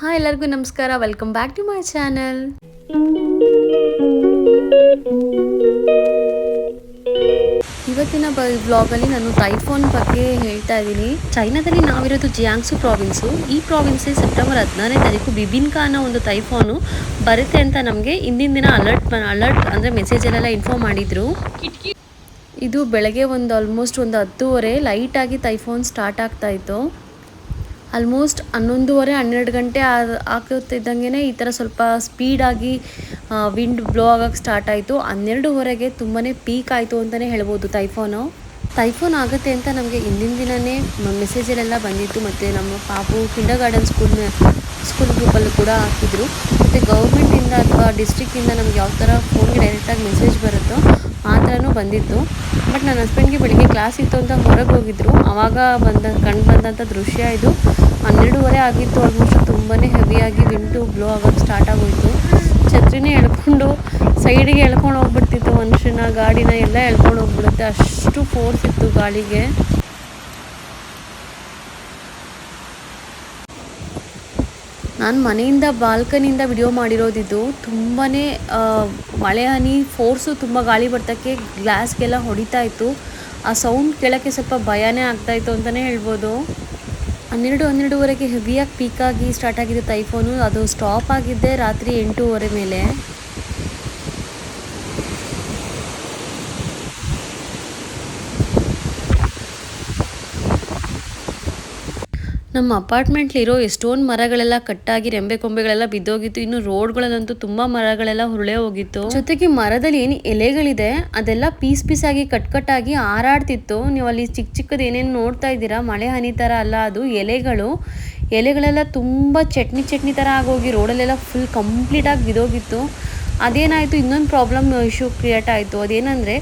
Hi ಎಲ್ಲರಿಗೂ ನಮಸ್ಕಾರ. Welcome back to my channel ಇವತ್ತಿನ ಬ್ಲಾಗಲ್ಲಿ ನಾನು ಟೈಫೋನ್ ಬಗ್ಗೆ ಹೇಳ್ತಾ ಇದ್ದೀನಿ. ಚೈನಾದಲ್ಲಿ ನಾವಿರೋದು ಜಿಯಾಂಗ್ಸು ಪ್ರಾವಿನ್ಸು ಈ ಪ್ರಾವಿನ್ಸಲ್ಲಿ ಸೆಪ್ಟೆಂಬರ್ ಹದಿನಾರನೇ ತಾರೀಕು ಬಿಬಿನ್ಕಾ ಅನ್ನೋ ಒಂದು ಟೈಫೋನು ಬರುತ್ತೆ ಅಂತ ನಮಗೆ ಇಂದಿನ ದಿನ ಅಲರ್ಟ್ ಅಲರ್ಟ್ ಅಂದರೆ ಮೆಸೇಜಲ್ಲೆಲ್ಲ ಇನ್ಫಾರ್ಮ್ ಮಾಡಿದರು. ಇದು ಬೆಳಗ್ಗೆ ಒಂದು ಆಲ್ಮೋಸ್ಟ್ ಒಂದು ಹತ್ತುವರೆ ಲೈಟಾಗಿ ಟೈಫೋನ್ ಸ್ಟಾರ್ಟ್ ಆಗ್ತಾ ಇತ್ತು. ಆಲ್ಮೋಸ್ಟ್ ಹನ್ನೊಂದುವರೆ, ಹನ್ನೆರಡು ಗಂಟೆ ಆಗುತ್ತಿದ್ದಂಗೆ ಈ ಥರ ಸ್ವಲ್ಪ ಸ್ಪೀಡಾಗಿ ವಿಂಡ್ ಬ್ಲೋ ಆಗೋಕ್ಕೆ ಸ್ಟಾರ್ಟ್ ಆಯಿತು. ಹನ್ನೆರಡುವರೆಗೆ ತುಂಬಾ ಪೀಕ್ ಆಯಿತು ಅಂತಲೇ ಹೇಳ್ಬೋದು ಟೈಫೋನು ಟೈಫೋನ್ ಆಗುತ್ತೆ ಅಂತ ನಮಗೆ ಹಿಂದಿನ ದಿನವೇ ಮೆಸೇಜಲ್ಲೆಲ್ಲ ಬಂದಿತ್ತು. ಮತ್ತು ನಮ್ಮ ಪಾಪು ಕಿಂಡರ್ ಗಾರ್ಡನ್ ಸ್ಕೂಲ್ ಸ್ಕೂಲ್ ಗ್ರೂಪಲ್ಲಿ ಕೂಡ ಹಾಕಿದ್ರು. ಮತ್ತು ಗೌರ್ಮೆಂಟಿಂದ ಅಥವಾ ಡಿಸ್ಟ್ರಿಕ್ಕಿಂದ ನಮ್ಗೆ ಯಾವ ಥರ ಫೋನ್ಗೆ ಡೈರೆಕ್ಟಾಗಿ ಮೆಸೇಜ್ ಬರುತ್ತೋ ಆ ಥರನೂ ಬಂದಿತ್ತು. ಬಟ್ ನನ್ನ ಹಸ್ಬೆಂಡ್ಗೆ ಬೆಳಿಗ್ಗೆ ಕ್ಲಾಸ್ ಇತ್ತು ಅಂತ ಹೊರಗೆ ಹೋಗಿದ್ರು. ಆವಾಗ ಬಂದ ಕಂಡು ಬಂದಂಥ ದೃಶ್ಯ ಇದು. ಹನ್ನೆರಡುವರೆ ಆಗಿತ್ತು. ಆಲ್ಮೋಸ್ಟ್ ತುಂಬಾ ಹೆವಿಯಾಗಿ ವಿಂಡು ಬ್ಲೋ ಆಗೋದು ಸ್ಟಾರ್ಟ್ ಆಗೋಯಿತು. ಛತ್ರಿನೇ ಎಳ್ಕೊಂಡು ಸೈಡಿಗೆ ಎಳ್ಕೊಂಡು ಹೋಗ್ಬಿಡ್ತಿತ್ತು ಮನುಷ್ಯನ, ಗಾಡಿನ ಎಲ್ಲ ಎಳ್ಕೊಂಡು ಹೋಗ್ಬಿಡುತ್ತೆ. ಅಷ್ಟು ಫೋರ್ಸ್ ಇತ್ತು ಗಾಳಿಗೆ. ನಾನು ಮನೆಯಿಂದ, ಬಾಲ್ಕನಿಯಿಂದ ವಿಡಿಯೋ ಮಾಡಿರೋದಿದ್ದು ತುಂಬಾ ಮಳೆ, ಹನಿ ಫೋರ್ಸು ತುಂಬ ಗಾಳಿ ಬರ್ತಕ್ಕೆ ಗ್ಲಾಸ್ಗೆಲ್ಲ ಹೊಡಿತಾ ಇತ್ತು. ಆ ಸೌಂಡ್ ಕೇಳೋಕ್ಕೆ ಸ್ವಲ್ಪ ಭಯನೇ ಆಗ್ತಾಯಿತ್ತು ಅಂತಲೇ ಹೇಳ್ಬೋದು. ಹನ್ನೆರಡು ಹನ್ನೆರಡುವರೆಗೆ ಹೆವಿಯಾಗಿ ಪೀಕಾಗಿ ಸ್ಟಾರ್ಟ್ ಆಗಿದ್ದು ಟೈಫೋನು ಅದು ಸ್ಟಾಪ್ ಆಗಿದ್ದೆ ರಾತ್ರಿ ಎಂಟೂವರೆ ಮೇಲೆ. ನಮ್ಮ ಅಪಾರ್ಟ್ಮೆಂಟ್ಲಿರೋ ಎಷ್ಟೊಂದು ಮರಗಳೆಲ್ಲ ಕಟ್ಟಾಗಿ ರೆಂಬೆ ಕೊಂಬೆಗಳೆಲ್ಲ ಬಿದ್ದೋಗಿತ್ತು. ಇನ್ನು ರೋಡ್ಗಳಲ್ಲಂತೂ ತುಂಬಾ ಮರಗಳೆಲ್ಲ ಹುರುಳೆ ಹೋಗಿತ್ತು. ಜೊತೆಗೆ ಮರದಲ್ಲಿ ಏನು ಎಲೆಗಳಿದೆ, ಅದೆಲ್ಲ ಪೀಸ್ ಪೀಸ್ ಆಗಿ ಕಟ್ ಕಟ್ ಆಗಿ ಹಾರಾಡ್ತಿತ್ತು. ನೀವು ಅಲ್ಲಿ ಚಿಕ್ಕ ಚಿಕ್ಕದ ಏನೇನು ನೋಡ್ತಾ ಇದ್ದೀರಾ? ಮಳೆ ಹನಿ ಥರ ಅಲ್ಲ ಅದು. ಎಲೆಗಳು, ಎಲೆಗಳೆಲ್ಲ ತುಂಬ ಚಟ್ನಿ ಚಟ್ನಿ ಥರ ಆಗೋಗಿ ರೋಡಲ್ಲೆಲ್ಲ ಫುಲ್ ಕಂಪ್ಲೀಟಾಗಿ ಬಿದ್ದೋಗಿತ್ತು. ಅದೇನಾಯಿತು, ಇನ್ನೊಂದು ಪ್ರಾಬ್ಲಮ್ ಇಶ್ಯೂ ಕ್ರಿಯೇಟ್ ಆಯಿತು. ಅದೇನಂದರೆ,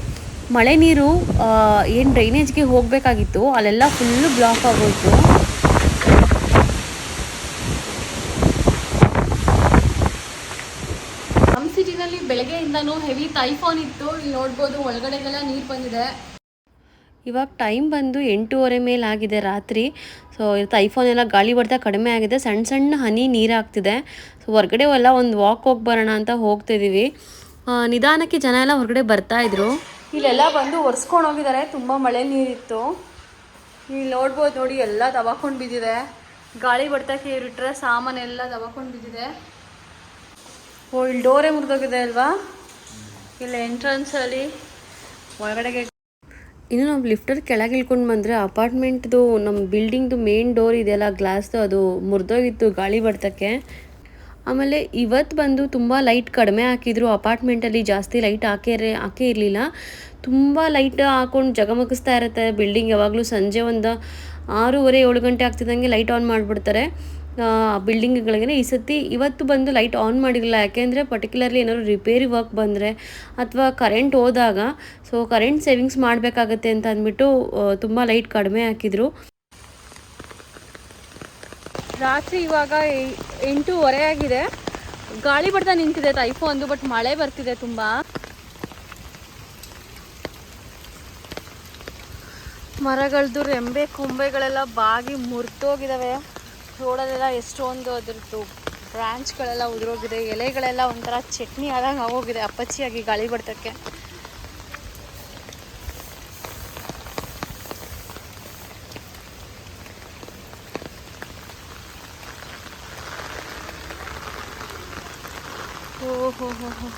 ಮಳೆ ನೀರು ಏನು ಡ್ರೈನೇಜ್ಗೆ ಹೋಗಬೇಕಾಗಿತ್ತು. ಅಲ್ಲೆಲ್ಲ ಫುಲ್ಲು ಬ್ಲಾಕ್ ಆಗೋಯ್ತು ನಮ್ಮ ಸಿಟಿನಲ್ಲಿ ಬೆಳಗ್ಗೆಯಿಂದನೂ ಹೆವಿ ಟೈಫಾನ್ ಇತ್ತು. ಇಲ್ಲಿ ನೋಡ್ಬೋದು ಒಳಗಡೆಗೆಲ್ಲ ನೀರು ಬಂದಿದೆ. ಇವಾಗ ಟೈಮ್ ಬಂದು ಎಂಟೂವರೆ ಮೇಲೆ ಆಗಿದೆ ರಾತ್ರಿ. ಸೊ ಟೈಫೋನ್ ಎಲ್ಲ ಗಾಳಿ ಬರ್ತಾ ಕಡಿಮೆ ಆಗಿದೆ. ಸಣ್ಣ ಸಣ್ಣ ಹನಿ ನೀರು ಆಗ್ತಿದೆ. ಸೊ ಹೊರಗಡೆ ಎಲ್ಲ ಒಂದು ವಾಕ್ ಹೋಗಿ ಬರೋಣ ಅಂತ ಹೋಗ್ತಿದ್ದೀವಿ ನಿಧಾನಕ್ಕೆ ಜನ ಎಲ್ಲ ಹೊರಗಡೆ ಬರ್ತಾ ಇದ್ರು. ಇಲ್ಲೆಲ್ಲ ಬಂದು ಒರೆಸ್ಕೊಂಡು ಹೋಗಿದ್ದಾರೆ ತುಂಬ ಮಳೆ ನೀರಿತ್ತು. ಇಲ್ಲಿ ನೋಡ್ಬೋದು ನೋಡಿ ಎಲ್ಲ ದಬಾಕೊಂಡು ಬಿದ್ದಿದೆ. ಗಾಳಿ ಬರ್ತಾ ಇರಿಟ್ರೆ ಸಾಮಾನೆಲ್ಲ ದಬಾಕೊಂಡು ಬಿದ್ದಿದೆ. ಓ, ಇಲ್ಲಿ ಡೋರೇ ಮುರಿದೋಗಿದೆ ಅಲ್ವಾ? ಇಲ್ಲ ಎಂಟ್ರೆನ್ಸಲ್ಲಿ ಒಳಗಡೆಗೆ ಇನ್ನು ನಾವು ಲಿಫ್ಟರ್ ಕೆಳಗೆ ಇಳ್ಕೊಂಡು ಬಂದರೆ ಅಪಾರ್ಟ್ಮೆಂಟ್ದು ನಮ್ಮ ಬಿಲ್ಡಿಂಗ್ದು ಮೇನ್ ಡೋರ್ ಇದೆಯಲ್ಲ ಗ್ಲಾಸ್ದು ಅದು ಮುರಿದೋಗಿತ್ತು ಗಾಳಿ ಬರ್ತಕ್ಕೆ. ಆಮೇಲೆ ಇವತ್ತು ಬಂದು ತುಂಬ ಲೈಟ್ ಕಡಿಮೆ ಹಾಕಿದ್ರು. ಅಪಾರ್ಟ್ಮೆಂಟಲ್ಲಿ ಜಾಸ್ತಿ ಲೈಟ್ ಹಾಕೇ ಹಾಕೇ ಇರಲಿಲ್ಲ. ತುಂಬ ಲೈಟ್ ಹಾಕೊಂಡು ಜಗಮಗಿಸ್ತಾ ಇರುತ್ತೆ ಬಿಲ್ಡಿಂಗ್ ಯಾವಾಗಲೂ. ಸಂಜೆ ಒಂದು ಆರೂವರೆ ಏಳು ಗಂಟೆ ಆಗ್ತಿದ್ದಂಗೆ ಲೈಟ್ ಆನ್ ಮಾಡಿಬಿಡ್ತಾರೆ. ಬಿಲ್ಡಿಂಗ್ಗಳಿಗೆ ಈ ಸತಿ ಇವತ್ತು ಬಂದು ಲೈಟ್ ಆನ್ ಮಾಡಿರಲಿಲ್ಲ. ಯಾಕೆಂದರೆ ಪರ್ಟಿಕ್ಯುಲರ್ಲಿ ಏನಾದ್ರು ರಿಪೇರಿ ವರ್ಕ್ ಬಂದರೆ ಅಥವಾ ಕರೆಂಟ್ ಹೋದಾಗ ಸೊ ಕರೆಂಟ್ ಸೇವಿಂಗ್ಸ್ ಮಾಡಬೇಕಾಗತ್ತೆ ಅಂತ ಅಂದ್ಬಿಟ್ಟು ತುಂಬ ಲೈಟ್ ಕಡಿಮೆ ಹಾಕಿದರು. ರಾತ್ರಿ ಇವಾಗ ಎಂಟೂವರೆ ಆಗಿದೆ. ಗಾಳಿ ಬಡ್ತಾ ನಿಂತಿದೆ ಟೈಫೋನ್ದು ಬಟ್ ಮಳೆ ಬರ್ತಿದೆ ತುಂಬ. ಮರಗಳದ್ದು ರೆಂಬೆ, ಕೊಂಬೆಗಳೆಲ್ಲ ಬಾಗಿ ಮುರಿದೋಗಿದ್ದಾವೆ ರೋಡಲ್ಲೆಲ್ಲ ಎಷ್ಟೊಂದು ಅದ್ರದ್ದು ಬ್ರಾಂಚ್ಗಳೆಲ್ಲ ಉದುರೋಗಿದೆ, ಎಲೆಗಳೆಲ್ಲ ಒಂಥರ ಚಟ್ನಿ ಆದಂಗೆ ಆಗೋಗಿದೆ, ಅಪ್ಪಚ್ಚಿಯಾಗಿ ಗಾಳಿ ಬರ್ತಕ್ಕೆ. ಓ ಹೋ ಹೋ ಹೋ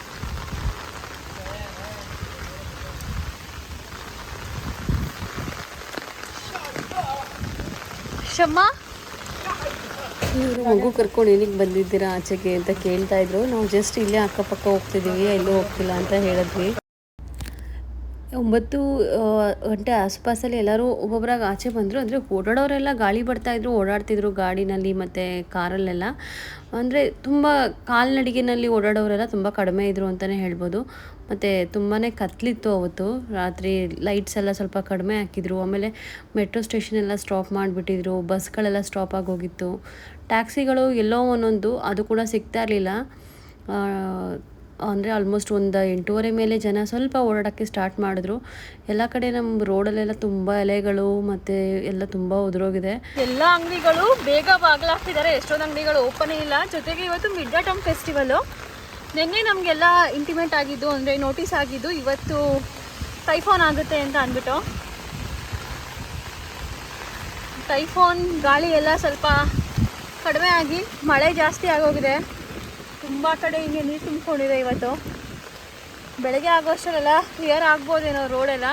ಶಮ್ಮ? ಇವರು ಮಗು ಕರ್ಕೊಂಡು ಏನಕ್ಕೆ ಬಂದಿದ್ದೀರಾ ಆಚೆಗೆ ಅಂತ ಕೇಳ್ತಾ ಇದ್ರು. ನಾವು ಜಸ್ಟ್ ಇಲ್ಲೇ ಅಕ್ಕಪಕ್ಕ ಹೋಗ್ತಿದ್ದೀವಿ, ಎಲ್ಲೂ ಹೋಗ್ತಿಲ್ಲ ಅಂತ ಹೇಳಿದ್ವಿ. ಒಂಬತ್ತು ಗಂಟೆ ಆಸ್ಪಾಸಲ್ಲಿ ಎಲ್ಲರೂ ಒಬ್ಬೊಬ್ಬರಾಗ ಆಚೆ ಬಂದರು. ಅಂದರೆ ಓಡಾಡೋರೆಲ್ಲ ಗಾಳಿ ಬರ್ತಾಯಿದ್ರು ಓಡಾಡ್ತಿದ್ರು ಗಾಡಿನಲ್ಲಿ ಮತ್ತು ಕಾರಲ್ಲೆಲ್ಲ. ಅಂದರೆ ತುಂಬ ಕಾಲ್ನಡಿಗೆನಲ್ಲಿ ಓಡಾಡೋರೆಲ್ಲ ತುಂಬ ಕಡಿಮೆ ಇದ್ದರು ಅಂತಲೇ ಹೇಳ್ಬೋದು. ಮತ್ತು ತುಂಬಾ ಕತ್ಲಿತ್ತು ಅವತ್ತು. ರಾತ್ರಿ ಲೈಟ್ಸ್ ಎಲ್ಲ ಸ್ವಲ್ಪ ಕಡಿಮೆ ಹಾಕಿದ್ರು. ಆಮೇಲೆ ಮೆಟ್ರೋ ಸ್ಟೇಷನ್ ಎಲ್ಲ ಸ್ಟಾಪ್ ಮಾಡಿಬಿಟ್ಟಿದ್ರು. ಬಸ್ಗಳೆಲ್ಲ ಸ್ಟಾಪ್ ಆಗೋಗಿತ್ತು. ಟ್ಯಾಕ್ಸಿಗಳು ಎಲ್ಲೋ ಒಂದೊಂದು, ಅದು ಕೂಡ ಸಿಗ್ತಾ ಇರಲಿಲ್ಲ. ಅಂದರೆ ಆಲ್ಮೋಸ್ಟ್ ಒಂದು ಎಂಟೂವರೆ ಮೇಲೆ ಜನ ಸ್ವಲ್ಪ ಓಡಾಡೋಕ್ಕೆ ಸ್ಟಾರ್ಟ್ ಮಾಡಿದ್ರು. ಎಲ್ಲ ಕಡೆ ನಮ್ಮ ರೋಡಲ್ಲೆಲ್ಲ ತುಂಬ ಎಲೆಗಳು ಮತ್ತು ಎಲ್ಲ ತುಂಬ ಉದುರೋಗಿದೆ. ಎಲ್ಲ ಅಂಗಡಿಗಳು ಬೇಗ ಬಾಗ್ಲಾಗ್ತಿದ್ದಾರೆ. ಎಷ್ಟೊಂದು ಅಂಗಡಿಗಳು ಓಪನೇ ಇಲ್ಲ. ಜೊತೆಗೆ ಇವತ್ತು ಮಿಡ್ ಟರ್ಮ್ ಫೆಸ್ಟಿವಲು ನಿನ್ನೆ ನಮಗೆಲ್ಲ ಇಂಟಿಮೇಟ್ ಆಗಿದ್ದು, ಅಂದರೆ ನೋಟಿಸ್ ಆಗಿದ್ದು, ಇವತ್ತು ಟೈಫೋನ್ ಆಗುತ್ತೆ ಅಂತ ಅಂದ್ಬಿಟ್ಟು. ಟೈಫೋನ್ ಗಾಳಿ ಎಲ್ಲ ಸ್ವಲ್ಪ ಕಡಿಮೆ ಆಗಿ ಮಳೆ ಜಾಸ್ತಿ ಆಗೋಗಿದೆ. ತುಂಬ ಕಡೆ ಹಿಂಗೆ ನೀರು ತುಂಬಿಕೊಂಡಿದೆ ಇವತ್ತು. ಬೆಳಗ್ಗೆ ಆಗೋಷ್ಟರಲ್ಲ ಕ್ಲಿಯರ್ ಆಗ್ಬೋದೇನೋ ರೋಡೆಲ್ಲ.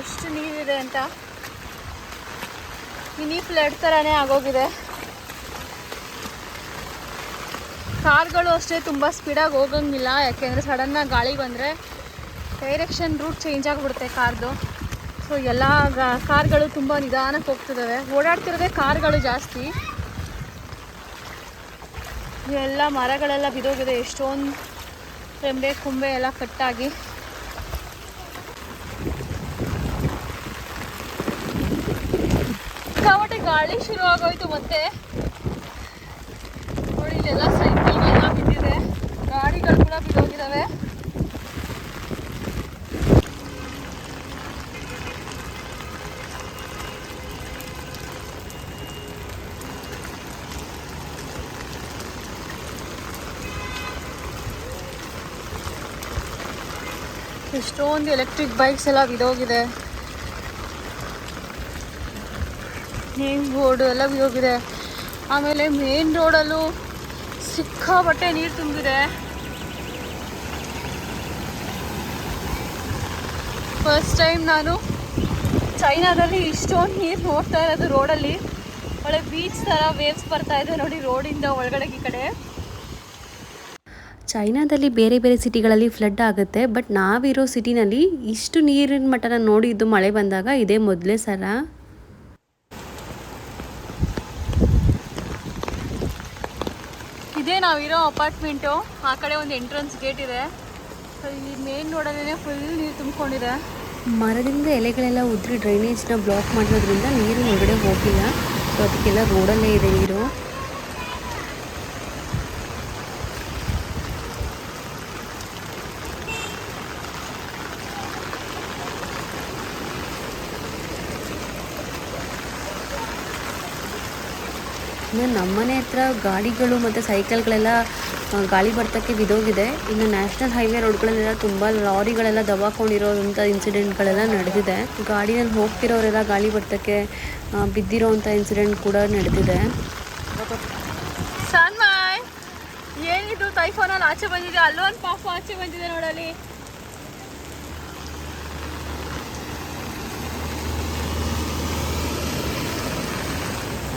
ಎಷ್ಟು ನೀರಿದೆ ಅಂತ. ಮಿನಿ ಫ್ಲಡ್ ಥರನೇ ಆಗೋಗಿದೆ. ಕಾರ್ಗಳು ಅಷ್ಟೇ ತುಂಬ ಸ್ಪೀಡಾಗಿ ಹೋಗಂಗಿಲ್ಲ. ಯಾಕೆಂದರೆ ಸಡನ್ನಾಗಿ ಗಾಳಿ ಬಂದರೆ ಡೈರೆಕ್ಷನ್ ರೂಟ್ ಚೇಂಜ್ ಆಗಿಬಿಡುತ್ತೆ ಕಾರ್ದು. ಸೊ ಎಲ್ಲ ಕಾರ್ಗಳು ತುಂಬ ನಿಧಾನಕ್ಕೆ ಹೋಗ್ತಿದ್ದಾವೆ ಓಡಾಡ್ತಿರೋದೇ ಕಾರ್ಗಳು ಜಾಸ್ತಿ. ಎಲ್ಲ ಮರಗಳೆಲ್ಲ ಬಿದೋಗಿದೆ, ಎಷ್ಟೊಂದು ರೆಂಬೆ ಕುಂಬೆ ಎಲ್ಲ ಕಟ್ಟಾಗಿ. ಸಿಕ್ಕಾಪಟ್ಟೆ ಗಾಳಿ ಶುರು ಆಗೋಯ್ತು ಮತ್ತೆ. ನೋಡಿ, ಇಲ್ಲೆಲ್ಲ ಸೈಕಲ್ಗೆಲ್ಲ ಬಿದ್ದಿದೆ. ಗಾಡಿಗಳು ಕೂಡ ಬಿದ್ದೋಗಿದ್ದಾವೆ ಎಷ್ಟೊಂದು ಎಲೆಕ್ಟ್ರಿಕ್ ಬೈಕ್ಸ್ ಎಲ್ಲ ವಿಧೋಗಿದೆ ನೇಮ್ ಬೋರ್ಡು ಎಲ್ಲ ಬಿದೋಗಿದೆ ಆಮೇಲೆ ಮೇನ್ ರೋಡಲ್ಲೂ ಸಿಕ್ಕಾಪಟ್ಟೆ ನೀರು ತುಂಬಿದೆ. ಫಸ್ಟ್ ಟೈಮ್ ನಾನು ಚೈನಾದಲ್ಲಿ ಇಷ್ಟೊಂದು ನೀರು ನೋಡ್ತಾ ಇರೋದು ರೋಡಲ್ಲಿ ಒಳ್ಳೆ ಬೀಚ್ ಥರ ವೇವ್ಸ್ ಬರ್ತಾ ಇದೆ ನೋಡಿ ರೋಡಿಂದ ಒಳಗಡೆ ಈ ಕಡೆ. ಚೈನಾದಲ್ಲಿ ಬೇರೆ ಬೇರೆ ಸಿಟಿಗಳಲ್ಲಿ ಫ್ಲಡ್ ಆಗುತ್ತೆ ಬಟ್ ನಾವಿರೋ ಸಿಟಿನಲ್ಲಿ ಇಷ್ಟು ನೀರಿನ ಮಟ್ಟನ ನೋಡಿದ್ದು ಮಳೆ ಬಂದಾಗ ಇದೇ ಮೊದಲೇ ಸರ. ಇದೇ ನಾವಿರೋ ಅಪಾರ್ಟ್ಮೆಂಟು ಆ ಕಡೆ ಒಂದು ಎಂಟ್ರೆನ್ಸ್ ಗೇಟ್ ಇದೆ. ಸೊ ಈ ಮೇನ್ ನೋಡೋದೇ ಫುಲ್ ನೀರು ತುಂಬಿಕೊಂಡಿದೆ. ಮರದಿಂದ ಎಲೆಗಳೆಲ್ಲ ಉದ್ರಿ ಡ್ರೈನೇಜ್ನ ಬ್ಲಾಕ್ ಮಾಡಿರೋದ್ರಿಂದ ನೀರು ಹೊರಗಡೆ ಹೋಗಿಲ್ಲ. ಸೊ ಅದಕ್ಕೆಲ್ಲ ರೋಡಲ್ಲೇ ಇದೆ ನೀರು. ಇನ್ನು ನಮ್ಮನೆ ಹತ್ರ ಗಾಡಿಗಳು ಮತ್ತು ಸೈಕಲ್ಗಳೆಲ್ಲ ಗಾಳಿ ಬರ್ತಕ್ಕೆ ಬಿದೋಗಿದೆ. ಇನ್ನು ನ್ಯಾಷನಲ್ ಹೈವೇ ರೋಡ್ಗಳಲ್ಲೆಲ್ಲ ತುಂಬ ಲಾರಿಗಳೆಲ್ಲ ದವಾಕೊಂಡಿರೋವಂಥ ಇನ್ಸಿಡೆಂಟ್ಗಳೆಲ್ಲ ನಡೆದಿದೆ. ಗಾಡಿನಲ್ಲಿ ಹೋಗ್ತಿರೋರೆಲ್ಲ ಗಾಳಿ ಬರ್ತಕ್ಕೆ ಬಿದ್ದಿರೋವಂಥ ಇನ್ಸಿಡೆಂಟ್ ಕೂಡ ನಡೆದಿದೆ. ಏನಿದು ತೈಫೋನಲ್ಲಿ ಆಚೆ ಬಂದಿದೆ ಅಲ್ಲೊಂದು ಪಾಪು ಆಚೆ ಬಂದಿದೆ ನೋಡಲಿ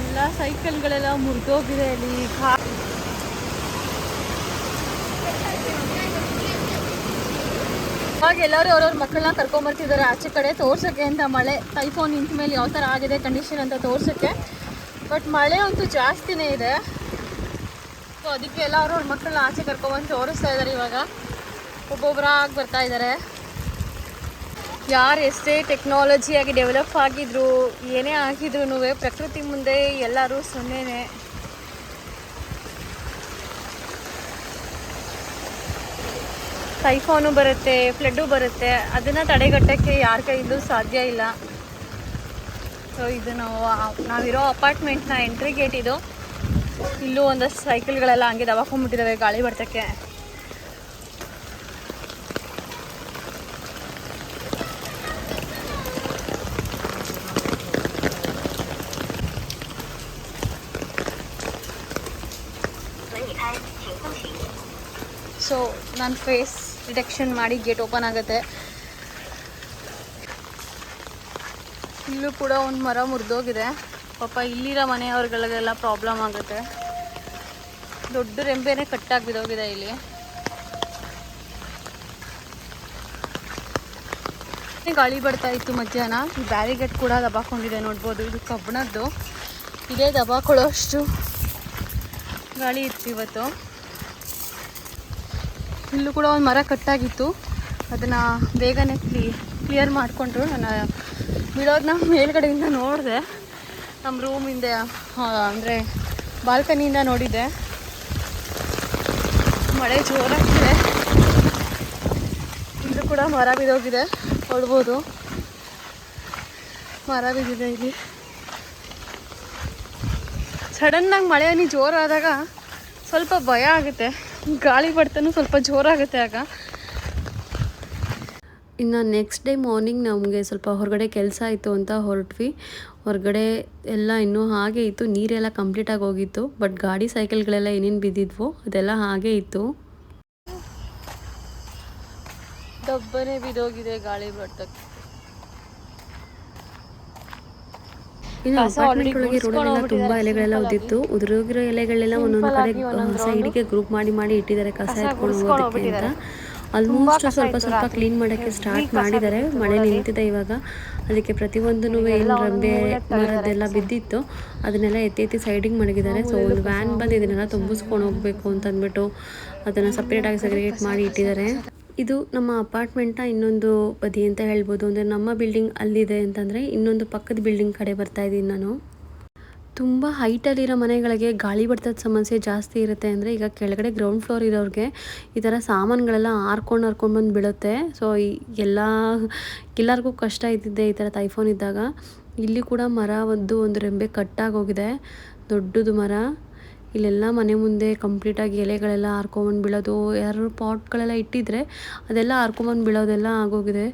ಎಲ್ಲ ಸೈಕಲ್ಗಳೆಲ್ಲ ಮುರಿದೋಗಿದೆ ಅಲ್ಲಿ ಹಾಗೆ ಎಲ್ಲರೂ ಅವ್ರವ್ರ ಮಕ್ಕಳನ್ನ ಕರ್ಕೊಂಬರ್ತಿದ್ದಾರೆ ಆಚೆ ಕಡೆ ತೋರ್ಸಕ್ಕೆ ಅಂತ ಮಳೆ ಟೈಫೋನ್ ನಿಂತ ಮೇಲೆ ಯಾವ ಥರ ಆಗಿದೆ ಕಂಡೀಷನ್ ಅಂತ ತೋರ್ಸಕ್ಕೆ. ಬಟ್ ಮಳೆ ಅಂತೂ ಜಾಸ್ತಿನೇ ಇದೆ. ಸೊ ಅದಕ್ಕೆ ಎಲ್ಲ ಅವ್ರವ್ರ ಮಕ್ಕಳನ್ನ ಆಚೆ ಕರ್ಕೊಂಬಂದು ತೋರಿಸ್ತಾ ಇದ್ದಾರೆ ಇವಾಗ. ಒಬ್ಬೊಬ್ಬರಾಗಿ ಬರ್ತಾ ಇದ್ದಾರೆ. ಯಾರು ಎಷ್ಟೇ ಟೆಕ್ನಾಲಜಿಯಾಗಿ ಡೆವಲಪ್ ಆಗಿದ್ರು, ಏನೇ ಆಗಿದ್ರು ಪ್ರಕೃತಿ ಮುಂದೆ ಎಲ್ಲರೂ ಸೊನ್ನೆನೇ ಸೈಫೋನು ಬರುತ್ತೆ ಫ್ಲಡ್ಡು ಬರುತ್ತೆ, ಅದನ್ನು ತಡೆಗಟ್ಟೋಕ್ಕೆ ಯಾರ ಕೈಯಲ್ಲೂ ಸಾಧ್ಯ ಇಲ್ಲ. ಸೊ ಇದು ನಾವು, ನಾವಿರೋ ಅಪಾರ್ಟ್ಮೆಂಟ್ನ ಎಂಟ್ರಿ ಗೇಟ್ ಇದು. ಇಲ್ಲೂ ಒಂದಷ್ಟು ಸೈಕಲ್ಗಳೆಲ್ಲ ಹಂಗೆ ದವಾಕೊಂಡ್ಬಿಟ್ಟಿದ್ದಾವೆ ಗಾಳಿ ಬರ್ತಕ್ಕೆ ಸೊ ನಾನು ಫೇಸ್ ಡಿಟೆಕ್ಷನ್ ಮಾಡಿ ಗೇಟ್ ಓಪನ್ ಆಗುತ್ತೆ. ಇಲ್ಲೂ ಕೂಡ ಒಂದು ಮರ ಮುರಿದೋಗಿದೆ. ಪಾಪ ಇಲ್ಲಿರೋ ಮನೆಯವ್ರಗಳಿಗೆಲ್ಲ ಪ್ರಾಬ್ಲಮ್ ಆಗುತ್ತೆ. ದೊಡ್ಡ ರೆಂಬೆನೇ ಕಟ್ಟಾಗಿ ಬಿದ್ದೋಗಿದೆ ಇಲ್ಲಿ ಗಾಳಿ ಬರ್ತಾ ಇತ್ತು ಮಧ್ಯಾಹ್ನ. ಈ ಬ್ಯಾರಿಗೇಟ್ ಕೂಡ ದಬಾಕೊಂಡಿದೆ ನೋಡ್ಬೋದು. ಇದು ಕಬ್ಬಣದ್ದು. ಇದೇ ದಬಾಕೊಳ್ಳೋ ಅಷ್ಟು ಗಾಳಿ ಇತ್ತು ಇವತ್ತು. ಇಲ್ಲೂ ಕೂಡ ಒಂದು ಮರ ಕಟ್ಟಾಗಿತ್ತು. ಅದನ್ನು ಬೇಗನೆ ಕ್ಲಿ, ಕ್ಲಿಯರ್ ಮಾಡಿಕೊಂಡ್ರು. ನಾನು ಬಿಡೋದನ್ನ ಮೇಲ್ಗಡೆಯಿಂದ ನೋಡಿದೆ. ನಮ್ಮ ರೂಮಿಂದ ಅಂದರೆ ಬಾಲ್ಕನಿಯಿಂದ ನೋಡಿದ್ದೆ. ಮಳೆ ಜೋರಾಗ್ತಿದೆ ಇಲ್ಲೂ ಕೂಡ ಮರ ಬಿದ್ದೋಗಿದೆ. ಹೊಡ್ಬೋದು ಮರ ಬಿದ್ದಿದೆ ಇಲ್ಲಿ. ಸಡನ್ನಾಗಿ ಮಳೆ ಹನಿ ಜೋರಾದಾಗ ಸ್ವಲ್ಪ ಭಯ ಆಗುತ್ತೆ. ಗಾಳಿ ಬಡ್ತಾನು ಸ್ವಲ್ಪ ಜೋರಾಗುತ್ತೆ ಆಗ. ಇನ್ನು ನೆಕ್ಸ್ಟ್ ಡೇ ಮಾರ್ನಿಂಗ್ ನಮಗೆ ಸ್ವಲ್ಪ ಹೊರಗಡೆ ಕೆಲಸ ಆಯಿತು ಅಂತ ಹೊರಟ್ವಿ. ಹೊರಗಡೆ ಎಲ್ಲ ಇನ್ನೂ ಹಾಗೆ ಇತ್ತು. ನೀರೆಲ್ಲ ಕಂಪ್ಲೀಟಾಗಿ ಹೋಗಿತ್ತು. ಬಟ್ ಗಾಡಿ ಸೈಕಲ್ಗಳೆಲ್ಲ ಏನೇನು ಬಿದ್ದಿದ್ವು ಅದೆಲ್ಲ ಹಾಗೆ ಇತ್ತು. ಡಬ್ಬನೇ ಬಿದ್ದೋಗಿದೆ ಗಾಳಿ ಬಡ್ತಕ್ಕೆ ಇನ್ನು ಅಪಾರ್ಟ್ಮೆಂಟ್ ಒಳಗೆ ರೋಡಲ್ಲೆಲ್ಲ ತುಂಬಾ ಎಲೆಗಳೆಲ್ಲ ಉದ್ದಿತ್ತು. ಉದುರೋಗಿರೋ ಎಲೆಗಳೆಲ್ಲ ಒಂದೊಂದು ಕಡೆ ಸೈಡ್ಗೆ ಗ್ರೂಪ್ ಮಾಡಿ ಮಾಡಿ ಇಟ್ಟಿದ್ದಾರೆ. ಕಸ ಎತ್ಕೊಂಡು ಹೋಗೋದಕ್ಕೆ ಅಂತ. ಆಲ್ಮೋಸ್ಟ್ ಸ್ವಲ್ಪ ಸ್ವಲ್ಪ ಕ್ಲೀನ್ ಮಾಡೋಕ್ಕೆ ಸ್ಟಾರ್ಟ್ ಮಾಡಿದ್ದಾರೆ. ಮಳೆ ನಿಂತಿದೆ ಇವಾಗ. ಅದಕ್ಕೆ ಪ್ರತಿಯೊಂದೂ ಏನು ರಂಬೆ ಮರದ್ದೆಲ್ಲ ಬಿದ್ದಿತ್ತು. ಅದನ್ನೆಲ್ಲ ಎತ್ತಿ ಎತ್ತಿ ಸೈಡಿಗೆ ಮಡಗಿದ್ದಾರೆ. ಸೊ ಒಂದು ವ್ಯಾನ್ ಬಂದು ಇದನ್ನೆಲ್ಲ ತುಂಬಿಸ್ಕೊಂಡು ಹೋಗಬೇಕು ಅಂತ ಅಂದ್ಬಿಟ್ಟು ಅದನ್ನು ಸಪ್ರೇಟಾಗಿ ಸೆಗ್ರಿಗೇಟ್ ಮಾಡಿ ಇಟ್ಟಿದ್ದಾರೆ. ಇದು ನಮ್ಮ ಅಪಾರ್ಟ್ಮೆಂಟ್ನ ಇನ್ನೊಂದು ಬದಿ ಅಂತ ಹೇಳ್ಬೋದು. ಅಂದರೆ ನಮ್ಮ ಬಿಲ್ಡಿಂಗ್ ಅಲ್ಲಿದೆ ಅಂತಂದರೆ ಇನ್ನೊಂದು ಪಕ್ಕದ ಬಿಲ್ಡಿಂಗ್ ಕಡೆ ಬರ್ತಾ ಇದ್ದೀನಿ ನಾನು. ತುಂಬ ಹೈಟಲ್ಲಿರೋ ಮನೆಗಳಿಗೆ ಗಾಳಿ ಬರ್ತದ ಸಮಸ್ಯೆ ಜಾಸ್ತಿ ಇರುತ್ತೆ ಅಂದರೆ ಈಗ ಕೆಳಗಡೆ ಗ್ರೌಂಡ್ ಫ್ಲೋರ್ ಇರೋರಿಗೆ ಈ ಥರ ಸಾಮಾನುಗಳೆಲ್ಲ ಹಾರ್ಕೊಂಡು ಹರ್ಕೊಂಡು ಬಂದು ಬೀಳುತ್ತೆ. ಸೊ ಎಲ್ಲ ಎಲ್ಲರಿಗೂ ಕಷ್ಟ ಇದ್ದಿದ್ದೆ ಈ ಥರ ತೈಫೋನ್ ಇದ್ದಾಗ. ಇಲ್ಲಿ ಕೂಡ ಮರ ಒಂದು ಒಂದು ರೆಂಬೆ ಕಟ್ಟಾಗೋಗಿದೆ ದೊಡ್ಡದು ಮರ. ಇಲ್ಲೆಲ್ಲ ಮನೆ ಮುಂದೆ ಕಂಪ್ಲೀಟಾಗಿ ಎಲೆಗಳೆಲ್ಲ ಹಾರ್ಕೊಂಬಂದು ಬೀಳೋದು, ಯಾರು ಪಾಟ್ಗಳೆಲ್ಲ ಇಟ್ಟಿದ್ರೆ ಅದೆಲ್ಲ ಹಾರ್ಕೊಂಬಂದು ಬೀಳೋದೆಲ್ಲ ಆಗೋಗಿದೆ.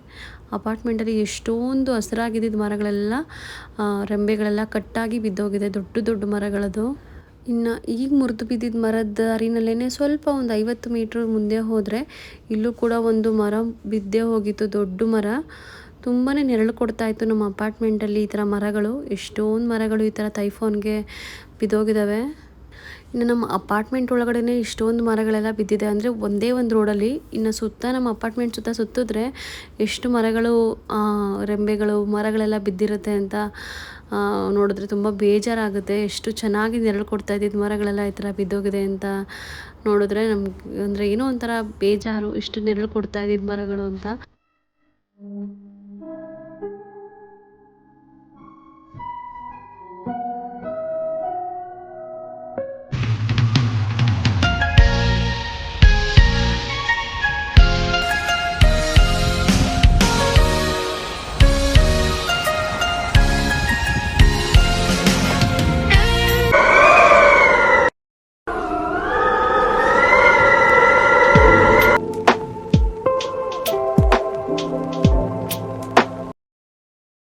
ಅಪಾರ್ಟ್ಮೆಂಟಲ್ಲಿ ಎಷ್ಟೊಂದು ಹಸಿರಾಗಿದ್ದಿದ್ದ ಮರಗಳೆಲ್ಲ ರೆಂಬೆಗಳೆಲ್ಲ ಕಟ್ಟಾಗಿ ಬಿದ್ದೋಗಿದೆ, ದೊಡ್ಡ ದೊಡ್ಡ ಮರಗಳದು. ಇನ್ನು ಈಗ ಮುರಿದು ಬಿದ್ದಿದ್ದ ಮರದ ಅರಿನಲ್ಲೇ ಸ್ವಲ್ಪ ಒಂದು ಐವತ್ತು ಮೀಟ್ರ್ ಮುಂದೆ ಹೋದರೆ ಇಲ್ಲೂ ಕೂಡ ಒಂದು ಮರ ಬಿದ್ದೇ ಹೋಗಿತ್ತು, ದೊಡ್ಡ ಮರ. ತುಂಬಾ ನೆರಳು ಕೊಡ್ತಾ ಇತ್ತು ನಮ್ಮ ಅಪಾರ್ಟ್ಮೆಂಟಲ್ಲಿ ಈ ಥರ ಮರಗಳು. ಎಷ್ಟೊಂದು ಮರಗಳು ಈ ಥರ ತೈಫೋನ್ಗೆ ಬಿದ್ದೋಗಿದ್ದಾವೆ ಇನ್ನು ನಮ್ಮ ಅಪಾರ್ಟ್ಮೆಂಟ್ ಒಳಗಡೆನೇ ಇಷ್ಟೊಂದು ಮರಗಳೆಲ್ಲ ಬಿದ್ದಿದೆ. ಅಂದರೆ ಒಂದೇ ಒಂದು ರೋಡಲ್ಲಿ ಇನ್ನು ಸುತ್ತ ನಮ್ಮ ಅಪಾರ್ಟ್ಮೆಂಟ್ ಸುತ್ತ ಸುತ್ತಿದ್ರೆ ಎಷ್ಟು ಮರಗಳು ರೆಂಬೆಗಳು, ಮರಗಳೆಲ್ಲ ಬಿದ್ದಿರುತ್ತೆ ಅಂತ ನೋಡಿದ್ರೆ ತುಂಬ ಬೇಜಾರಾಗುತ್ತೆ. ಎಷ್ಟು ಚೆನ್ನಾಗಿ ನೆರಳು ಕೊಡ್ತಾ ಇದ್ದಿದ್ದು ಮರಗಳೆಲ್ಲ ಈ ಥರ ಬಿದ್ದೋಗಿದೆ ಅಂತ ನೋಡಿದ್ರೆ ನಮ್ಗೆ, ಅಂದರೆ ಏನೋ ಒಂಥರ ಬೇಜಾರು, ಇಷ್ಟು ನೆರಳು ಕೊಡ್ತಾ ಇದ್ದಿದ್ದು ಮರಗಳು ಅಂತ.